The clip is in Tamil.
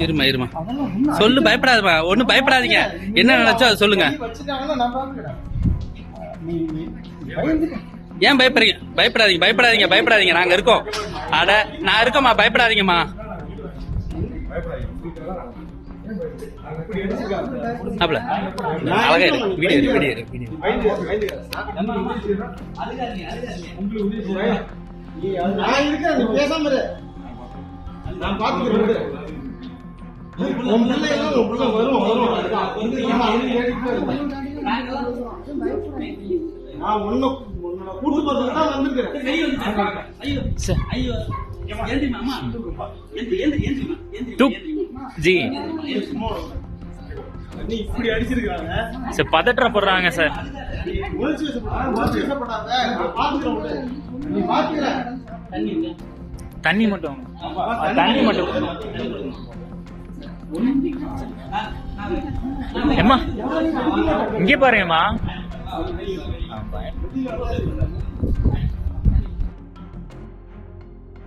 இருமா இருமா. சொல்லு பயப்படாதமா ஒண்ணும் பயப்படாதீங்க. என்ன நினைச்சோ அதை சொல்லுங்க. ஏன் பயப்படுறீங்க? பயப்படாதீங்க பயப்படாதீங்க பயப்படாதீங்க. நாங்க இருக்கோம். அட நான் இருக்கோம்மா பயப்படாதீங்கம்மா. அப்பல அழகா இருக்கு வீடியோ இருக்கு வீடியோ இருக்கு வீடியோ நான் பேசாம நான் பாத்துக்கிறேன் ஜி. Sir பதற்றப்படுறாங்க sir. தண்ணி மட்டும் தண்ணி மட்டும் ஏமா இங்கே பாருங்கம்மா